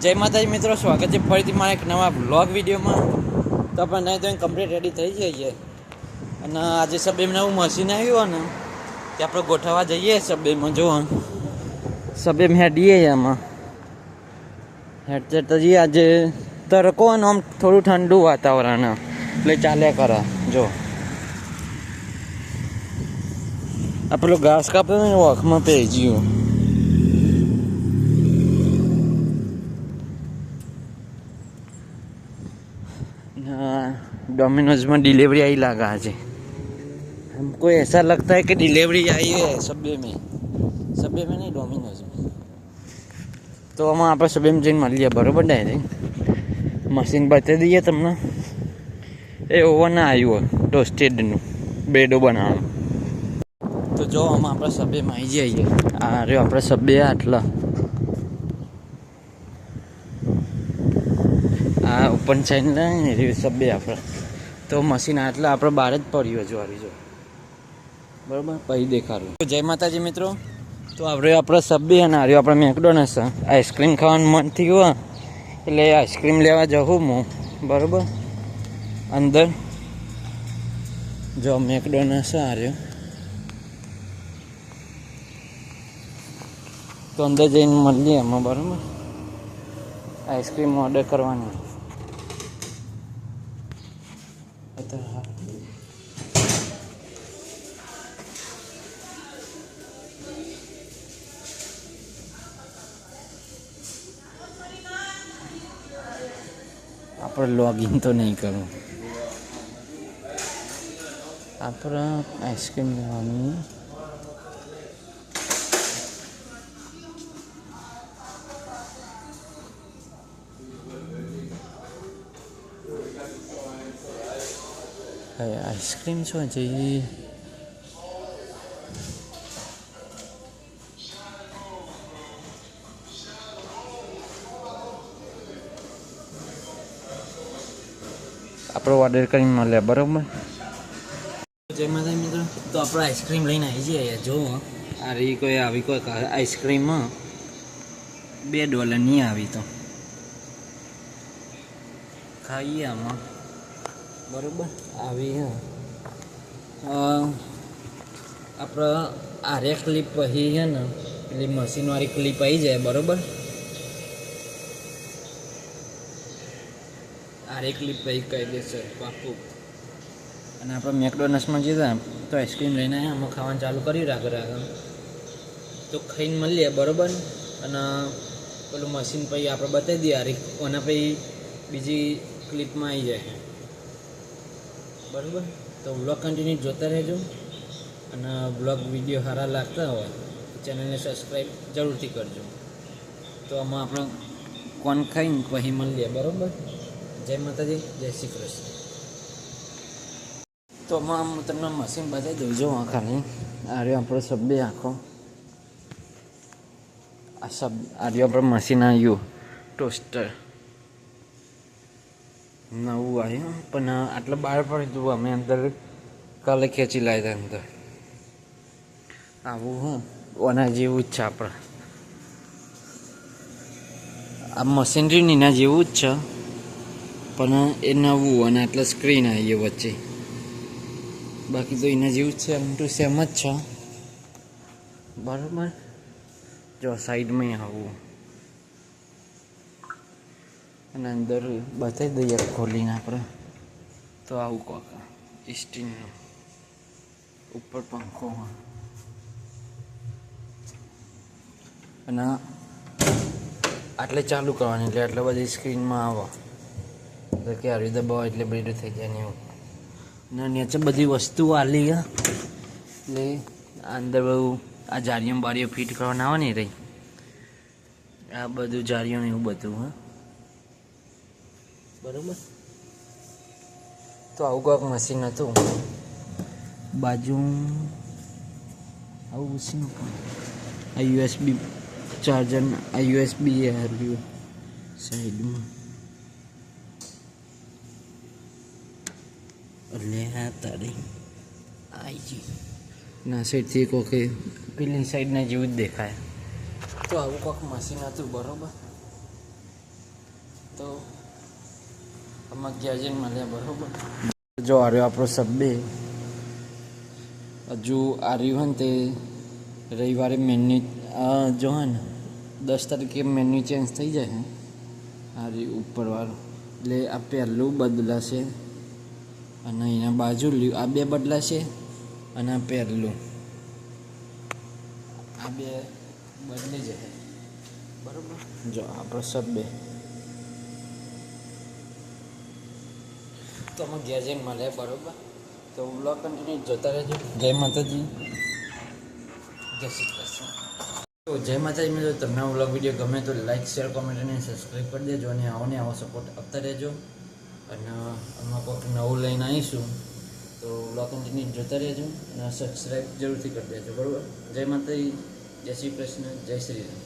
જય માતાજી મિત્રો, સ્વાગત છે ફરીથી મારા એક નવા બ્લોગ વિડીયોમાં. તો આપણે નહીં તો કમ્પ્લીટ રેડી થઈ જઈએ અને આજે સબેમ નવું મશીન આવ્યું ને કે આપણે ગોઠવવા જઈએ સબેમાં, જો સબેમ હેડીએ એમાં હેડસેટ તો આજે તડકો અને આમ થોડું ઠંડુ વાતાવરણ એટલે ચાલ્યા કરે, જો. આ પેલું ઘાસ કાપ્યો ને વખમાં પે ગયું. डोमिनोज में डिलीवरी आई लगा आज हमको ऐसा लगता है कि डिलीवरी आई है सब्बे में सब्बे में नहीं डोमिनोज में તો આમાં આપણે સબેમ જઈને મળીએ બરોબર ડાયરેક્ટ મશીન બતાવી દઈએ તમને એ ઓવન આવ્યું ટોસ્ટેડનું બ્રેડો બનાવવાનું તો જો આમાં આપણે સબેમાં આવી જઈએ આ રહ્યો આપણે સબે આટલા આ ઓપન છે ને રિવ્યુ સબે આપણે તો મશીન આટલા આપણે બહાર જ પડ્યું હજુ આવી જો. બરાબર? પછી દેખાડું. જય માતાજી મિત્રો. તો આપણે આપણે સબે અને હાર્યું આપણે મેકડોનસ આઈસ્ક્રીમ ખાવાનું મન થયું એટલે આઈસ્ક્રીમ લેવા જવું હું. બરોબર? અંદર. જો મેકડોનસ આવ્યો તો અંદર જઈને મળીએ એમાં બરાબર? આઈસ્ક્રીમ ઓર્ડર કરવાની. અત્યારે આપણે લોગિન તો નહીં કરવું આપણે આઈસ્ક્રીમ લેવાની હવે આઈસ્ક્રીમ શું છે એ આપણો ઓર્ડર કરીને મળે બરોબર જય માતા મિત્રો તો આપણે આઈસ્ક્રીમ લઈને આવી જઈએ જો આ રહી કોઈ આવી કોઈ આઈસ્ક્રીમમાં બે ડોલરની આવી તો ખાઈએ આમાં બરોબર? આવી આપણે આરે ક્લિપ પછી છે ને, એટલી મશીનવાળી ક્લિપ આવી જાય, બરોબર? આરે ક્લિપ પછી કહી દેશે પાકું. અને આપણે મેકડોનલ્સમાં જઈએ તો આઈસ્ક્રીમ લઈને આમાં ખાવાનું ચાલુ કરી રાખે રાખે તો ખાઈને મળીએ, બરોબર? અને પેલું મશીન પછી આપણે બતાવી દઈએ આરે અને પછી બીજી ક્લિપમાં આવી જાય. બરાબર? તો બ્લોગ કન્ટિન્યુ જોતા રહેજો અને બ્લોગ વીડિયો સારા લાગતા હોય ચેનલને સબસ્ક્રાઈબ જરૂરથી કરજો. તો આમાં આપણે કોન ખાઈને પછી મળીએ બરાબર? જય માતાજી, જય શ્રી કૃષ્ણ. તો આમાં હું તમને મશીન બતાવી દઉં, જો આ આર્યો આપણો સબ્બે આખો. આ સબ આર્યો આપણે મશીન આવ્યું ટોસ્ટર. નવું આવ્યું, પણ આટલે બહાર પડી હતું અમે અંદર કાલે ખેંચી લાવ્યા અંદર. આવું હું, ઓના જેવું જ છે આપણે. આ મશીનરીની એના જેવું જ છે, પણ એ નવું, અને આટલે સ્ક્રીન આવી વચ્ચે. બાકી તો એના જેવું જ છે એમ ટુ સેમ જ છે. બરાબર? જો સાઈડમાં આવું. અને અંદર બતાવી દઈએ ખોલીને આપણે. તો આવું કોક સ્ટીલનું. ઉપર પંખો અને આટલે ચાલુ કરવાની, એટલે આટલા બધી સ્ક્રીનમાં આવે. એટલે કે આવી દબાવો એટલે બધું થઈ જાય ને એવું. ને નીચે બધી વસ્તુઓ આલી એટલે અંદર બહુ આ જારીઓ બારીઓ ફિટ કરવાના આવે ને રહી. આ બધું જારીઓ ને એવું બધું, હા. બરોબર? તો આવું કોઈક મશીન હતું. બાજુ આવું મશીન આ યુએસબી ચાર્જર આ યુએસબી એ હાર્યું સાઈડમાં. એટલે હા તારી આઈ ના સાઈડથી કોકે પેલી સાઈડના જેવું જ દેખાય. તો આવું કોઈક મશીન હતું બરોબર? તો આમાં ગયા જઈને મળ્યા બરોબર જો આ રહ્યો આપણો સબ્બે હજુ આ રહ્યું ને તે રવિવારે મેન્યુ જો હે ને દસ તારીખે મેન્યુ ચેન્જ થઈ જાય આ રહ્યું ઉપરવાળું એટલે આ પહેલું બદલાશે અને એના બાજુ લ્યું, આ બે બદલાશે અને આ પહેલું. આ બે બદલી જશે બરોબર? જો આપણો સબ્બે તો અમે ઘેર જઈને મળે, બરોબર? તો બ્લોગ કન્ટિન્યુ જોતા રહેજો. જય માતાજી. જય શ્રી કૃષ્ણ. તો જય માતાજી મિત્રો, તમને બ્લોગ વીડિયો ગમે તો લાઈક શેર કોમેન્ટ અને સબસ્ક્રાઈબ કરી દેજો અને આવો ને આવો સપોર્ટ આપતા રહેજો. અને આમાં કોઈક નવું લઈને આવીશું, તો બ્લોગ કન્ટિન્યુ જોતા રહેજો અને સબસ્ક્રાઈબ જરૂરથી કરી દેજો, બરાબર? જય માતાજી, જય શ્રી કૃષ્ણ, જય શ્રી રામ.